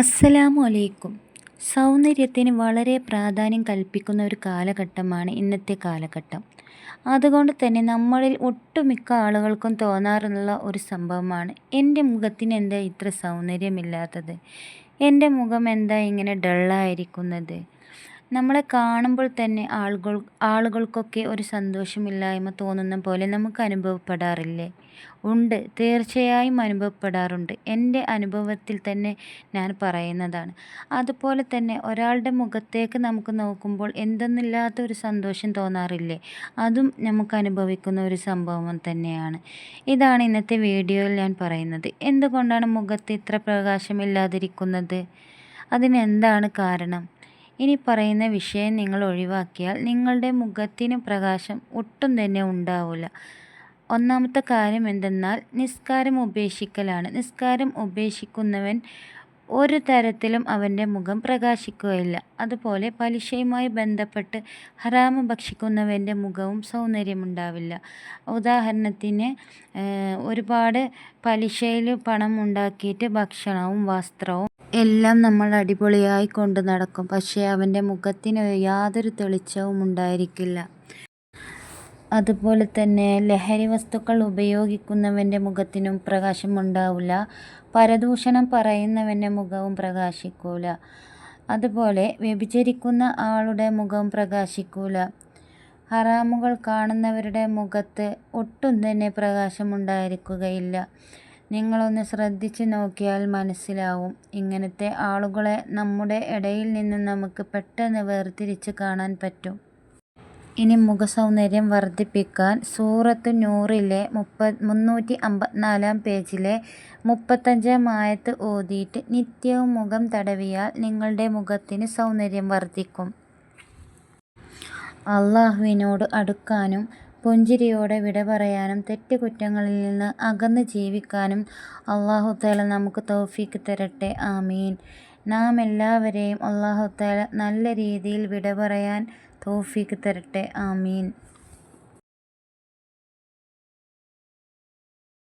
അസ്സലാമു അലൈക്കും സൗന്ദര്യത്തിന് വളരെ പ്രാധാന്യം കൽപ്പിക്കുന്ന ഒരു കാലഘട്ടമാണ് ഇന്നത്തെ കാലഘട്ടം. അതുകൊണ്ട് തന്നെ നമ്മളിൽ ഒട്ടുമിക്ക ആളുകൾക്കും തോന്നാറുള്ള ഒരു സംഭവമാണ് എന്റെ മുഖത്തിന് എന്താ ഇത്ര സൗന്ദര്യമില്ലാത്തത്? എന്റെ മുഖം എന്താ ഇങ്ങനെ ഡള്ളായിരിക്കുന്നത്? നമ്മളെ കാണുമ്പോൾ തന്നെ ആളുകൾ ആളുകൾക്കൊക്കെ ഒരു സന്തോഷമില്ലായ്മ തോന്നുന്ന പോലെ നമുക്ക് അനുഭവപ്പെടാറില്ലേ? ഉണ്ട്. തീർച്ചയായും അനുഭവപ്പെടാറുണ്ട്. എന്റെ അനുഭവത്തിൽ തന്നെ ഞാൻ പറയുന്നതാണ്. അതുപോലെ തന്നെ ഒരാളുടെ മുഖത്തേക്ക് നമുക്ക് നോക്കുമ്പോൾ എന്തെന്നില്ലാത്ത ഒരു സന്തോഷം തോന്നാറില്ലേ? അതും നമുക്ക് അനുഭവിക്കുന്ന ഒരു സംഭവം തന്നെയാണ്. ഇതാണ് ഇന്നത്തെ വീഡിയോയിൽ ഞാൻ പറയുന്നത്. എന്തുകൊണ്ടാണ് മുഖത്ത് ഇത്ര പ്രകാശമില്ലാതിരിക്കുന്നത്? അതിനെന്താണ് കാരണം? ഇനി പറയുന്ന വിഷയം നിങ്ങൾ ഒഴിവാക്കിയാൽ നിങ്ങളുടെ മുഖത്തിന് പ്രകാശം ഒട്ടും തന്നെ ഉണ്ടാവില്ല ഒന്നാമത്തെ കാര്യം എന്തെന്നാൽ നിസ്കാരം ഉപേക്ഷിക്കലാണ്. നിസ്കാരം ഉപേക്ഷിക്കുന്നവൻ ഒരു തരത്തിലും അവന്റെ മുഖം പ്രകാശിക്കുകയില്ല. അതുപോലെ പലിശയുമായി ബന്ധപ്പെട്ട് ഹറാമ് ഭക്ഷിക്കുന്നവന്റെ മുഖവും സൗന്ദര്യമുണ്ടാവില്ല. ഉദാഹരണത്തിന് ഒരുപാട് പലിശയിൽ പണം ഉണ്ടാക്കിയിട്ട് ഭക്ഷണവും വസ്ത്രവും എല്ലാം നമ്മൾ അടിപൊളിയായി കൊണ്ട് നടക്കും. പക്ഷേ അവന്റെ മുഖത്തിന് യാതൊരു തെളിച്ചവും ഉണ്ടായിരിക്കില്ല. അതുപോലെ തന്നെ ലഹരി വസ്തുക്കൾ ഉപയോഗിക്കുന്നവന്റെ മുഖത്തിനും പ്രകാശമുണ്ടാവില്ല പരദൂഷണം പറയുന്നവന്റെ മുഖവും പ്രകാശിക്കൂല. അതുപോലെ വ്യഭിചരിക്കുന്ന ആളുടെ മുഖം പ്രകാശിക്കൂല. ഹറാമുകൾ കാണുന്നവരുടെ മുഖത്ത് ഒട്ടും തന്നെ പ്രകാശമുണ്ടായിരിക്കുകയില്ല നിങ്ങളൊന്ന് ശ്രദ്ധിച്ച് നോക്കിയാൽ മനസ്സിലാവും. ഇങ്ങനത്തെ ആളുകളെ നമ്മുടെ ഇടയിൽ നിന്ന് നമുക്ക് പെട്ടെന്ന് വേർതിരിച്ച് കാണാൻ പറ്റും. ഇനി മുഖസൗന്ദര്യം വർദ്ധിപ്പിക്കാൻ സൂറത്ത് നൂറിലെ മുപ്പ മുന്നൂറ്റി അമ്പത്തിനാലാം പേജിലെ മുപ്പത്തഞ്ചാം ആയത്ത് ഓതിയിട്ട് നിത്യവും മുഖം തടവിയാൽ നിങ്ങളുടെ മുഖത്തിന് സൗന്ദര്യം വർദ്ധിക്കും. അള്ളാഹുവിനോട് അടുക്കാനും പുഞ്ചിരിയോടെ വിട പറയാനും തെറ്റുകുറ്റങ്ങളിൽ നിന്ന് അകന്ന് ജീവിക്കാനും അള്ളാഹു താല നമുക്ക് തൗഫീക്ക് തരട്ടെ. ആമീൻ. നാം എല്ലാവരെയും അള്ളാഹു താല നല്ല രീതിയിൽ വിട പറയാൻ തൗഫീക്ക് തരട്ടെ. ആമീൻ.